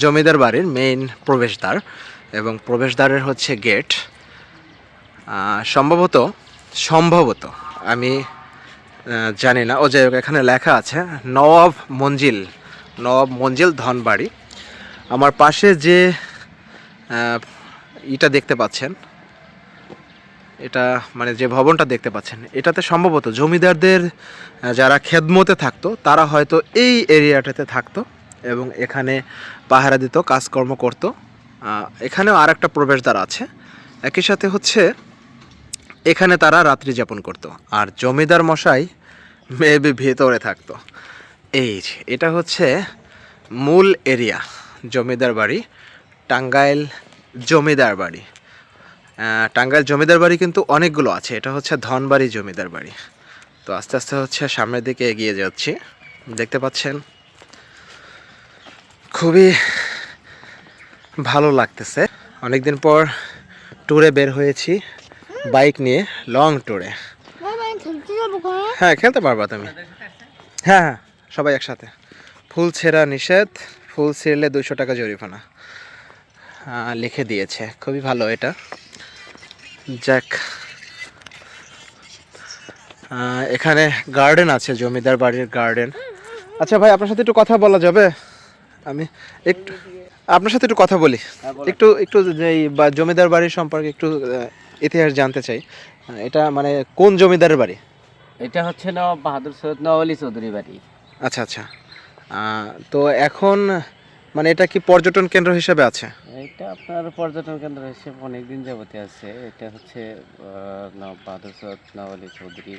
জমিদার বাড়ির মেইন প্রবেশদ্বার এবং প্রবেশদ্বারের হচ্ছে গেট সম্ভবত সম্ভবত, আমি জানি না। ও যে এখানে লেখা আছে, নওয়াব মঞ্জিল নওয়াব মঞ্জিল ধনবাড়ি। আমার পাশে যে ইটা দেখতে পাচ্ছেন, এটা মানে যে ভবনটা দেখতে পাচ্ছেন, এটাতে সম্ভবত জমিদারদের যারা খেদমতে থাকতো, তারা হয়তো এই এরিয়াটাতে থাকতো। এবং এখানে পাহারা দিত, কাজকর্ম করতো। এখানেও আর একটা প্রবেশদ্বার আছে। একই সাথে হচ্ছে, এখানে তারা রাত্রি যাপন করতো। আর জমিদার মশাই মেবি ভেতরে থাকতো। এই এটা হচ্ছে মূল এরিয়া, জমিদার বাড়ি, টাঙ্গাইল জমিদার বাড়ি। টাঙ্গাইল জমিদার বাড়ি কিন্তু অনেকগুলো আছে। এটা হচ্ছে ধনবাড়ি জমিদার বাড়ি। তো আস্তে আস্তে হচ্ছে সামনের দিকে এগিয়ে যাচ্ছি। দেখতে পাচ্ছেন? খুবই ভালো লাগতেছে। অনেকদিন পর ট্যুরে বের হয়েছি বাইক নিয়ে লং ট্যুরে হ্যাঁ খেলতে পারবা তুমি। হ্যাঁ হ্যাঁ সবাই একসাথে। ফুল ছেঁড়া নিষেধ ফুল ছিঁড়লে দুশো টাকা জরিমানা। আহ, লিখে দিয়েছে। খুবই ভালো এটা। যাক। এখানে গার্ডেন আছে জমিদার বাড়ির গার্ডেন আচ্ছা ভাই আপনার সাথে একটু কথা বলা যাবে? আমি একটু আপনার সাথে একটু কথা বলি। একটু একটু এই বা জমিদার বাড়ির সম্পর্কে একটু ইতিহাস জানতে চাই। এটা মানে কোন জমিদারের বাড়ি? এটা হচ্ছে না বাহাদুর সৈয়দ নওয়ালি চৌধুরী বাড়ি। আচ্ছা আচ্ছা। তো এখন মানে এটা কি পর্যটন কেন্দ্র হিসেবে আছে? এটা আপনার পর্যটন কেন্দ্র হিসেবে অনেক দিন যাবতীয় আছে। এটা হচ্ছে বাহাদুর সৈয়দ নওয়ালি চৌধুরী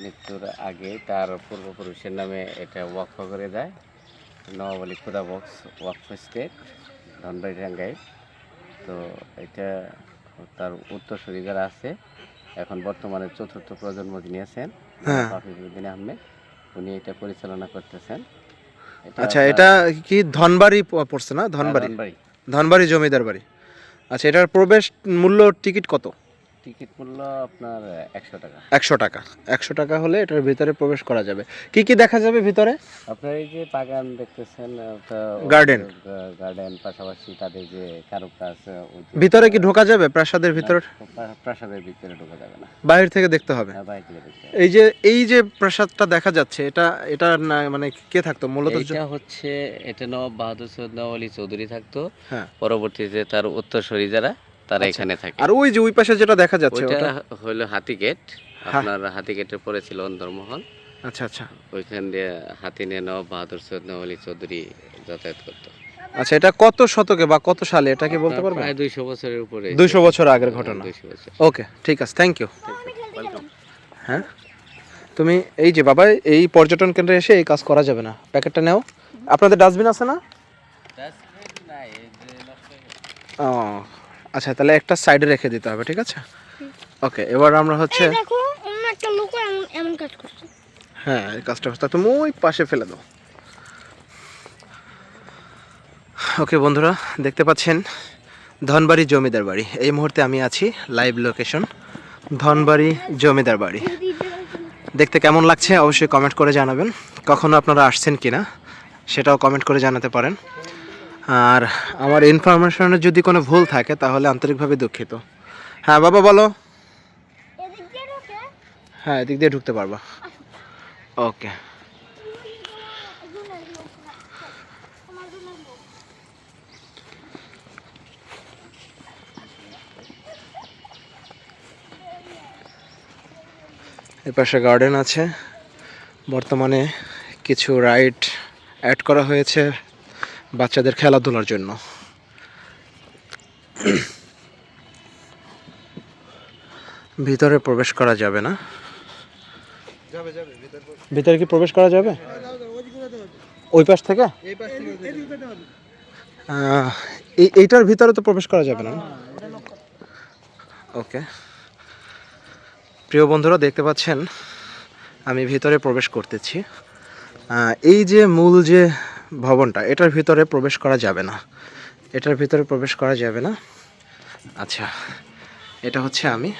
মৃত্যুর আগে তার পূর্বপুরুষের নামে এটা ওয়াকফ করে দেয়। নবাব আলী খুদা বক্স ওয়াকফ স্টেট ধনবাড়ি টাঙ্গাইল তো এটা তার উত্তরসূরি যারা আছে। এখন বর্তমানে চতুর্থ প্রজন্ম যিনি আছেন হ্যাঁ। হাফিজুদ্দিন আহমেদ উনি এটা পরিচালনা করতেছেন। আচ্ছা এটা কি ধনবাড়ি পড়ছে না? ধনবাড়ি। ধনবাড়ি। ধনবাড়ি জমিদার বাড়ি। আচ্ছা এটার প্রবেশ মূল্য টিকিট কত? টিকিট মূল্য আপনার একশো টাকা। একশো টাকা। একশো টাকা হলে এটার ভিতরে প্রবেশ করা যাবে। কি কি দেখা যাবে ভিতরে? আপনার এই যে বাগান দেখতেছেন Garden. গার্ডেন পাশাপাশি তাদের যে কারুকাজ ভিতরে কি ঢোকা যাবে? প্রাসাদের ভিতর? প্রা- প্রাসাদের ভিতরে ঢোকা যাবে না। বাইরে থেকে দেখতে হবে। হ্যাঁ, বাইরে থেকে দেখতে এই যে এই যে প্রাসাদটা দেখা যাচ্ছে এটা এটা না মানে কে থাকতো? মূলত এইটা হচ্ছে এটা নবাব বাহাদুর সৈয়দ নওয়াব আলী চৌধুরী থাকতো। হ্যাঁ। পরবর্তীতে তার উত্তরসূরি যারা তারা এখানে থাকে। আর ওই যে ওই পাশে যেটা দেখা যাচ্ছে ওটা? হলো হাতি গেট আপনার হাতি গেটের পরে ছিল অন্দরমহল আচ্ছা আচ্ছা। ওইখান দিয়ে হাতি নিয়ে নবাব বাহাদুর সৈয়দ আলী চৌধুরী যাতায়াত করতো। আচ্ছা এটা কত শতকে বা কত সালে এটা কি বলতে পারবেন? প্রায় দুইশো বছরের উপরে। দুইশো বছর আগের ঘটনা। দুইশো বছর। ওকে ঠিক আছে থ্যাংক ইউ হ্যাঁ? তুমি এই যে বাবা এই পর্যটন কেন্দ্রে এসে এই কাজ করা যাবে না। প্যাকেটটা নাও। আপনাদের ডাস্টবিন আছে না? ডাস্টবিন নাই ও আচ্ছা তাহলে একটা সাইডে রেখে দিতে হবে ঠিক আছে? ওকে এবার আমরা হচ্ছে দেখো অন্য একটা লোক এমন এমন কাজ করছে। হ্যাঁ এই কাজটা হচ্ছে তুমি ওই পাশে ফেলে দাও। ওকে বন্ধুরা দেখতে পাচ্ছেন? ধনবাড়ি জমিদার বাড়ি। এই মুহূর্তে আমি আছি লাইভ লোকেশন ধনবাড়ি জমিদার বাড়ি। দেখতে কেমন লাগছে? অবশ্যই কমেন্ট করে জানাবেন। কখনো আপনারা আসছেন কিনা সেটাও কমেন্ট করে জানাতে পারেন। আর আমার ইনফরমেশনের যদি কোনো ভুল থাকে তাহলে আন্তরিকভাবে দুঃখিত। হ্যাঁ বাবা বলো। হ্যাঁ এদিক দিয়ে ঢুকতে পারবা। ওকে এপাশে গার্ডেন আছে। বর্তমানে কিছু রাইড অ্যাড করা হয়েছে। বাচ্চাদের খেলাধুলার জন্য। ভিতরে প্রবেশ করা যাবে না। ভিতরে কি প্রবেশ করা যাবে? ওই পাশ থেকে? এই এইটার ভিতরে তো প্রবেশ করা যাবে না। ওকে। প্রিয় বন্ধুরা দেখতে পাচ্ছেন আমি ভিতরে প্রবেশ করতেছি। এই যে মূল যে ভবনটা, এটার ভিতরে প্রবেশ করা যাবে না। এটার ভিতরে প্রবেশ করা যাবে না। আচ্ছা এটা হচ্ছে আমি।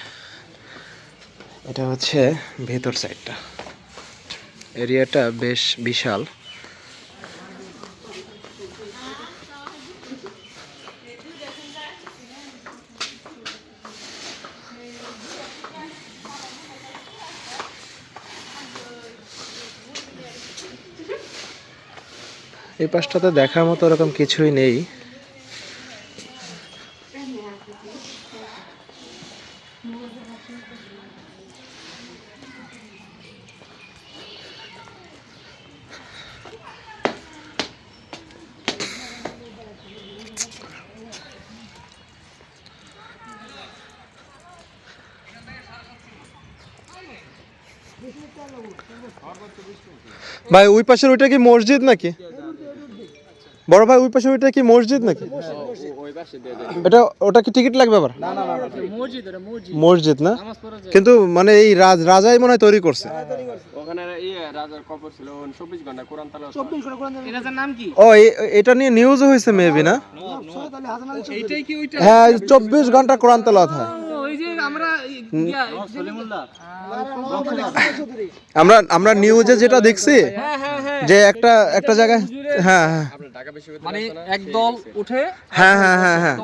এটা হচ্ছে ভেতর সাইডটা এরিয়াটা বেশ বিশাল। এই পাশটাতে দেখার মতো ওরকম কিছুই নেই। ভাই ওই পাশের ওইটা কি মসজিদ নাকি? বড় ভাই ওই পাশে ওইটা কি মসজিদ নাকি? এটা ওটা কি টিকিট লাগবে আবার? মসজিদ না? কিন্তু মানে এই রাজ রাজাই মনে হয় তৈরি করছে। ওখানে ইয়ে রাজার কবর ছিল চব্বিশ ঘণ্টা কোরআন তালা ও এটা নিয়ে নিউজও হয়েছে মেবি না? হ্যাঁ চব্বিশ ঘণ্টা কোরআন হয়। আমরা আমরা নিউজে যেটা দেখছি যে একটা একটা জায়গায় হ্যাঁ হ্যাঁ। মানে একদল উঠে হ্যাঁ হ্যাঁ হ্যাঁ হ্যাঁ।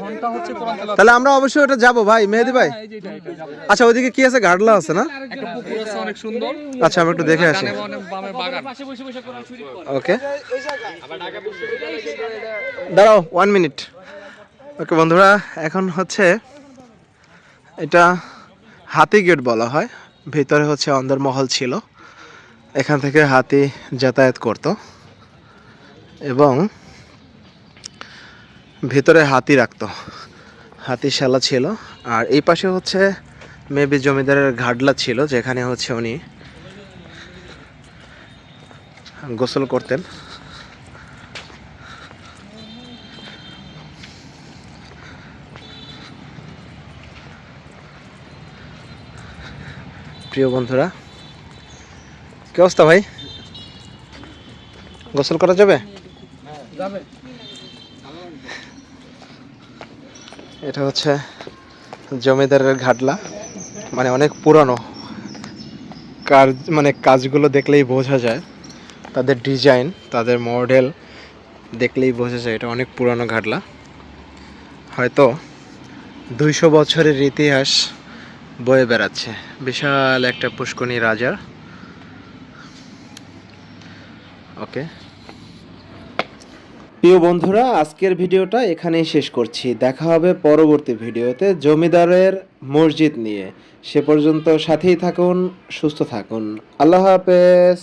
ঘণ্টা হচ্ছে তাহলে আমরা অবশ্যই ওটা যাব ভাই মেহেদি ভাই। এই যে এটা, এটা, এটা। আচ্ছা ওইদিকে কি আছে? গাডলা আছে না? একটা পুকুর আছে অনেক সুন্দর। আচ্ছা আমি একটু দেখে আসি। ডানে বামে বামে বাগান। পাশে বসে বসে কোরআন শরীফ পড়ে। ওকে। দাঁড়াও ওয়ান মিনিট ওকে বন্ধুরা এখন হচ্ছে এটা হাতি গেট বলা হয়। ভিতরে হচ্ছে অন্দরমহল ছিল। এখান থেকে হাতি যাতায়াত করত। এবং ভিতরে হাতি রাখতো। হাতিশালা ছিল। আর এই পাশে হচ্ছে মেবি জমিদারের ঘাটলা ছিল, যেখানে হচ্ছে উনি গোসল করতেন। প্রিয় বন্ধুরা, কি অবস্থা ভাই? গোসল করা যাবে? এটা হচ্ছে জমিদারের ঘাটলা। মানে অনেক পুরানো। কাজ মানে কাজগুলো দেখলেই বোঝা যায়। তাদের ডিজাইন, তাদের মডেল দেখলেই বোঝা যায় এটা অনেক পুরানো ঘাটলা। হয়তো দুইশো বছরের ইতিহাস বয়ে বেড়াচ্ছে। বিশাল একটা পুষ্কনি রাজার। ওকে। প্রিয় বন্ধুরা, আজকের ভিডিওটা এখানেই শেষ করছি। দেখা হবে পরবর্তী ভিডিওতে জমিদারের মসজিদ নিয়ে। সে পর্যন্ত সাথেই থাকুন, সুস্থ থাকুন। আল্লাহ হাফেজ।